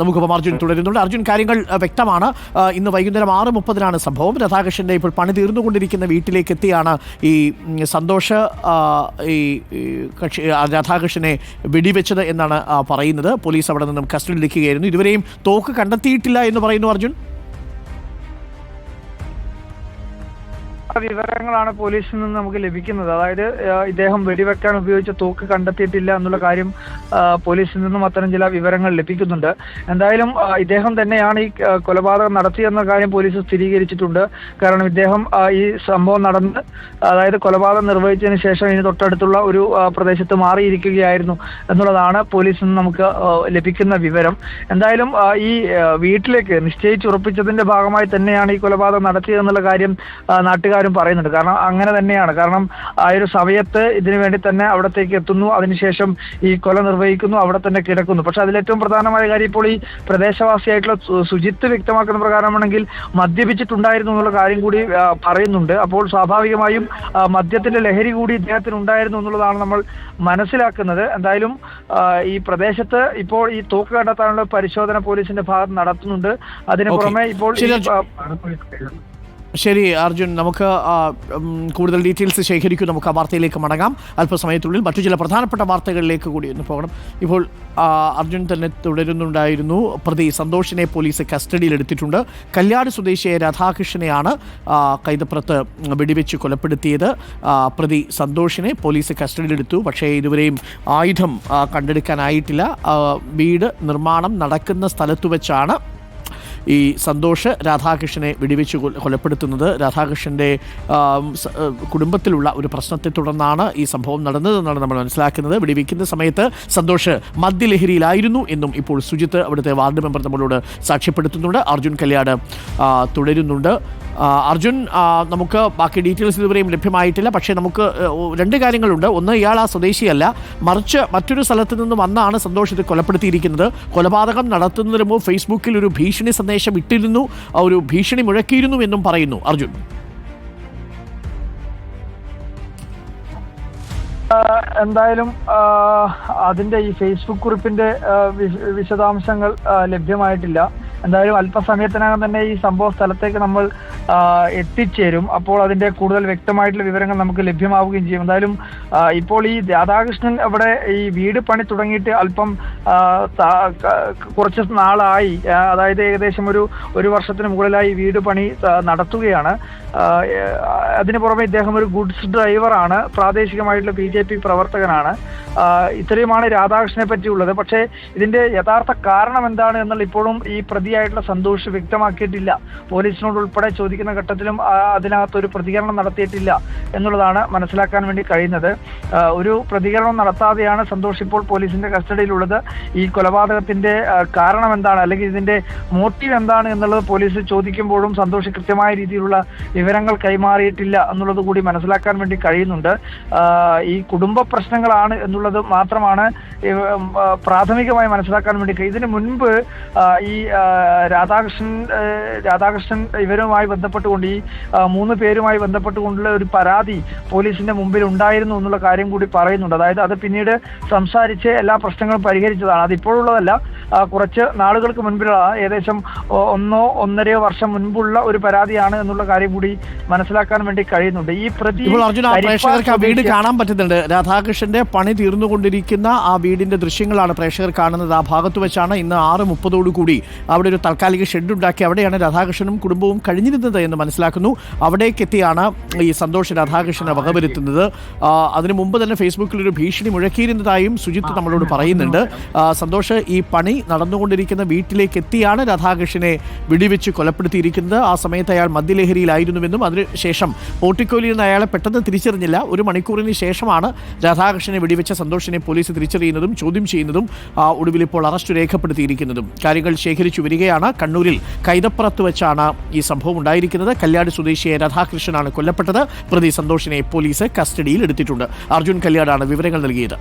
നമുക്കിപ്പം അർജുൻ തുടരുന്നുണ്ട്. അർജുൻ കാര്യങ്ങൾ വ്യക്തമാണ്. ഇന്ന് വൈകുന്നേരം ആറ് മുപ്പതിനാണ് സംഭവം. രാധാകൃഷ്ണന്റെ ഇപ്പോൾ പണി തീർന്നുകൊണ്ടിരിക്കുന്ന വീട്ടിലേക്ക് എത്തിയാണ് ഈ സന്തോഷ് ഈ കക്ഷി രാധാകൃഷ്ണനെ വെടിവെച്ചത് എന്നാണ് പറയുന്നത്. പോലീസ് അവിടെ നിന്നും കസ്റ്റഡിയിലെടുക്കുകയായിരുന്നു ഇതുവരെയും തോക്ക് കണ്ടെത്തിയിട്ടില്ല എന്ന് പറയുന്നു അർജുൻ. വിവരങ്ങളാണ് പോലീസിൽ നിന്ന് നമുക്ക് ലഭിക്കുന്നത്. അതായത് ഇദ്ദേഹം വെടിവെക്കാൻ ഉപയോഗിച്ച തോക്ക് കണ്ടെത്തിയിട്ടില്ല എന്നുള്ള കാര്യം പോലീസിൽ നിന്നും അത്തരം ചില വിവരങ്ങൾ ലഭിക്കുന്നുണ്ട്. എന്തായാലും ഇദ്ദേഹം തന്നെയാണ് ഈ ആ, കൊലപാതകം നടത്തിയെന്ന കാര്യം പോലീസ് സ്ഥിരീകരിച്ചിട്ടുണ്ട്. കാരണം ഇദ്ദേഹം ഈ സംഭവം നടന്ന് അതായത് കൊലപാതകം നിർവഹിച്ചതിന് ശേഷം ഇതിന് തൊട്ടടുത്തുള്ള ഒരു ആ, പ്രദേശത്ത് മാറിയിരിക്കുകയായിരുന്നു എന്നുള്ളതാണ് പോലീസിൽ നിന്ന് നമുക്ക് ലഭിക്കുന്ന വിവരം. എന്തായാലും ഈ ആ, വീട്ടിലേക്ക് നിശ്ചയിച്ചുറപ്പിച്ചതിന്റെ ഭാഗമായി തന്നെയാണ് ഈ കൊലപാതകം നടത്തിയതെന്നുള്ള കാര്യം ആ, നാട്ടുകാരും പറയുന്നുണ്ട്. കാരണം അങ്ങനെ തന്നെയാണ്. കാരണം ആ ഒരു സമയത്ത് ഇതിനു വേണ്ടി തന്നെ അവിടത്തേക്ക് എത്തുന്നു. അതിനുശേഷം ഈ കൊല നിർവഹിക്കുന്നു. അവിടെ തന്നെ കിടക്കുന്നു. പക്ഷെ അതിലേറ്റവും പ്രധാനമായ കാര്യം ഇപ്പോൾ ഈ പ്രദേശവാസിയായിട്ടുള്ള സുജിത്ത് വ്യക്തമാക്കുന്ന പ്രകാരമാണെങ്കിൽ മദ്യപിച്ചിട്ടുണ്ടായിരുന്നു എന്നുള്ള കാര്യം കൂടി പറയുന്നുണ്ട്. അപ്പോൾ സ്വാഭാവികമായും മദ്യത്തിന്റെ ലഹരി കൂടി ഇദ്ദേഹത്തിന് ഉണ്ടായിരുന്നു എന്നുള്ളതാണ് നമ്മൾ മനസ്സിലാക്കുന്നത്. എന്തായാലും ഈ പ്രദേശത്ത് ഇപ്പോൾ ഈ തോക്ക് കണ്ടെത്താനുള്ള പരിശോധന പോലീസിന്റെ ഭാഗത്ത് നടത്തുന്നുണ്ട്. അതിന് പുറമെ ഇപ്പോൾ ശരി, അർജുൻ നമുക്ക് കൂടുതൽ ഡീറ്റെയിൽസ് ശേഖരിക്കും. നമുക്ക് ആ വാർത്തയിലേക്ക് മടങ്ങാം. അല്പസമയത്തുള്ളിൽ മറ്റു ചില പ്രധാനപ്പെട്ട വാർത്തകളിലേക്ക് കൂടി ഒന്ന് പോകണം. ഇപ്പോൾ അർജുൻ തന്നെ തുടരുന്നുണ്ടായിരുന്നു. പ്രതി സന്തോഷിനെ പോലീസ് കസ്റ്റഡിയിലെടുത്തിട്ടുണ്ട് കല്യാട് സ്വദേശിയെ രാധാകൃഷ്ണനെയാണ് കൈതപ്പുറത്ത് വെടിവെച്ച് കൊലപ്പെടുത്തിയത്. പ്രതി സന്തോഷിനെ പോലീസ് കസ്റ്റഡിയിലെടുത്തു പക്ഷേ ഇതുവരെയും ആയുധം കണ്ടെടുക്കാനായിട്ടില്ല. വീട് നിർമ്മാണം നടക്കുന്ന സ്ഥലത്ത് വെച്ചാണ് ഈ സന്തോഷ് രാധാകൃഷ്ണനെ വെടിവെച്ച് കൊല- കൊലപ്പെടുത്തുന്നത്. രാധാകൃഷ്ണന്റെ കുടുംബത്തിലുള്ള ഒരു പ്രശ്നത്തെ തുടർന്നാണ് ഈ സംഭവം നടന്നതെന്നാണ് നമ്മൾ മനസ്സിലാക്കുന്നത്. വെടിവെക്കുന്ന സമയത്ത് സന്തോഷ് മദ്യലഹരിയിലായിരുന്നു എന്നും ഇപ്പോൾ സുജിത്ത് അവിടുത്തെ വാർഡ് മെമ്പർ നമ്മളോട് സാക്ഷ്യപ്പെടുത്തുന്നുണ്ട്. അർജുൻ കല്യാട് തുടരുന്നുണ്ട്. അർജുൻ നമുക്ക് ബാക്കി ഡീറ്റെയിൽസ് ഇതുവരെയും ലഭ്യമായിട്ടില്ല. പക്ഷേ നമുക്ക് രണ്ട് കാര്യങ്ങളുണ്ട്. ഒന്ന് ഇയാൾ ആ സ്വദേശിയല്ല. മറിച്ച് മറ്റൊരു സ്ഥലത്ത് നിന്ന് വന്നാണ് സന്തോഷ് കൊലപ്പെടുത്തിയിരിക്കുന്നത്. കൊലപാതകം നടത്തുന്നതിന് മുമ്പ് ഫേസ്ബുക്കിൽ ഒരു ഭീഷണി സന്ദേശം ഇട്ടിരുന്നു ഒരു ഭീഷണി മുഴക്കിയിരുന്നു എന്നും പറയുന്നു അർജുൻ. എന്തായാലും അതിന്റെ ഈ ഫേസ്ബുക്ക് കുറിപ്പിന്റെ വിശദാംശങ്ങൾ ലഭ്യമായിട്ടില്ല. എന്തായാലും അല്പസമയത്തിനകം തന്നെ ഈ സംഭവ സ്ഥലത്തേക്ക് നമ്മൾ എത്തിച്ചേരും. അപ്പോൾ അതിന്റെ കൂടുതൽ വ്യക്തമായിട്ടുള്ള വിവരങ്ങൾ നമുക്ക് ലഭ്യമാവുകയും ചെയ്യും. എന്തായാലും ഇപ്പോൾ ഈ രാധാകൃഷ്ണൻ അവിടെ ഈ വീട് പണി തുടങ്ങിയിട്ട് അല്പം കുറച്ച് നാളായി. അതായത് ഏകദേശം ഒരു ഒരു വർഷത്തിന് മുകളിലായി വീട് പണി നടത്തുകയാണ്. അതിന് പുറമെ ഇദ്ദേഹം ഒരു ഗുഡ്സ് ഡ്രൈവറാണ്. പ്രാദേശികമായിട്ടുള്ള ബി ജെ പി പ്രവർത്തകനാണ്. ഇത്രയുമാണ് രാധാകൃഷ്ണനെ പറ്റിയുള്ളത്. പക്ഷേ ഇതിന്റെ യഥാർത്ഥ കാരണം എന്താണ് എന്നുള്ള ഇപ്പോഴും ഈ പ്രതിയായിട്ടുള്ള സന്തോഷ് വ്യക്തമാക്കിയിട്ടില്ല. പോലീസിനോട് ഉൾപ്പെടെ ചോദിക്കുന്ന ഘട്ടത്തിലും അതിനകത്തൊരു പ്രതികരണം നടത്തിയിട്ടില്ല എന്നുള്ളതാണ് മനസ്സിലാക്കാൻ വേണ്ടി കഴിയുന്നത്. ഒരു പ്രതികരണം നടത്താതെയാണ് സന്തോഷ് ഇപ്പോൾ പോലീസിന്റെ കസ്റ്റഡിയിലുള്ളത്. ഈ കൊലപാതകത്തിന്റെ കാരണം എന്താണ്? അല്ലെങ്കിൽ ഇതിന്റെ മോട്ടീവ് എന്താണ് എന്നുള്ളത് പോലീസ് ചോദിക്കുമ്പോഴും സന്തോഷ് കൃത്യമായ രീതിയിലുള്ള വിവരങ്ങൾ കൈമാറിയിട്ടില്ല എന്നുള്ളത് കൂടി മനസ്സിലാക്കാൻ വേണ്ടി കഴിയുന്നുണ്ട്. ഈ കുടുംബ പ്രശ്നങ്ങളാണ് എന്നുള്ളത് മാത്രമാണ് പ്രാഥമികമായി മനസ്സിലാക്കാൻ വേണ്ടി ഇതിനു മുൻപ് ഈ രാധാകൃഷ്ണൻ രാധാകൃഷ്ണൻ ഇവരുമായി ബന്ധപ്പെട്ടുകൊണ്ട് ഈ മൂന്ന് പേരുമായി ബന്ധപ്പെട്ടുകൊണ്ടുള്ള ഒരു പരാതി പോലീസിന്റെ മുമ്പിൽ ഉണ്ടായിരുന്നു എന്നുള്ള കാര്യം കൂടി പറയുന്നുണ്ട്. അതായത് അത് പിന്നീട് സംസാരിച്ച് എല്ലാ പ്രശ്നങ്ങളും പരിഹരിച്ചതാണ്. അത് ഇപ്പോഴുള്ളതല്ല. ആ, കുറച്ച് നാളുകൾക്ക് മുൻപിലുള്ള ഏകദേശം ഒന്നോ ഒന്നരയോ വർഷം മുൻപുള്ള ഒരു പരാതിയാണ് എന്നുള്ള കാര്യം കൂടി മനസ്സിലാക്കാൻ വേണ്ടി കഴിയുന്നുണ്ട്. ഈ പ്രതി പ്രേക്ഷകർക്ക് ആ വീട് കാണാൻ പറ്റുന്നുണ്ട്. രാധാകൃഷ്ണന്റെ പണി തീർന്നുകൊണ്ടിരിക്കുന്ന ആ വീടിന്റെ ദൃശ്യങ്ങളാണ് പ്രേക്ഷകർ കാണുന്നത്. ആ ഭാഗത്ത് വെച്ചാണ് ഇന്ന് ആറ് മുപ്പതോടു കൂടി അവിടെ ഒരു താൽക്കാലിക ഷെഡ് ഉണ്ടാക്കി അവിടെയാണ് രാധാകൃഷ്ണനും കുടുംബവും കഴിഞ്ഞിരുന്നത് എന്ന് മനസ്സിലാക്കുന്നു. അവിടേക്ക് എത്തിയാണ് ഈ സന്തോഷ് രാധാകൃഷ്ണനെ വകവരുത്തുന്നത്. അതിനു മുമ്പ് തന്നെ ഫേസ്ബുക്കിൽ ഒരു ഭീഷണി മുഴക്കിയിരുന്നതായും സുജിത്ത് നമ്മളോട് പറയുന്നുണ്ട്. സന്തോഷ് ഈ പണി നടന്നുകൊണ്ടിരിക്കുന്ന വീട്ടിലേക്ക് എത്തിയാണ് രാധാകൃഷ്ണനെ വെടിവെച്ച് കൊലപ്പെടുത്തിയിരിക്കുന്നത്. ആ സമയത്ത് അയാൾ മദ്യലഹരിയിലായിരുന്നുവെന്നും അതിനുശേഷം പോട്ടിക്കോലിയിൽ നിന്ന് അയാളെ പെട്ടെന്ന് തിരിച്ചറിഞ്ഞില്ല. ഒരു മണിക്കൂറിന് ശേഷമാണ് രാധാകൃഷ്ണനെ വെടിവെച്ച സന്തോഷിനെ പോലീസ് തിരിച്ചറിയുന്നതും ചോദ്യം ചെയ്യുന്നതും ആ, ഒടുവിൽ ഇപ്പോൾ അറസ്റ്റ് രേഖപ്പെടുത്തിയിരിക്കുന്നതും. കാര്യങ്ങൾ ശേഖരിച്ചു വരികയാണ്. കണ്ണൂരിൽ കൈതപ്പുറത്ത് വെച്ചാണ് ഈ സംഭവം ഉണ്ടായിരിക്കുന്നത്. കല്യാട് സ്വദേശിയെ രാധാകൃഷ്ണനാണ് കൊല്ലപ്പെട്ടത്. പ്രതി സന്തോഷിനെ പോലീസ് കസ്റ്റഡിയിൽ എടുത്തിട്ടുണ്ട്. അർജുൻ കല്യാടാണ് വിവരങ്ങൾ നൽകിയത്.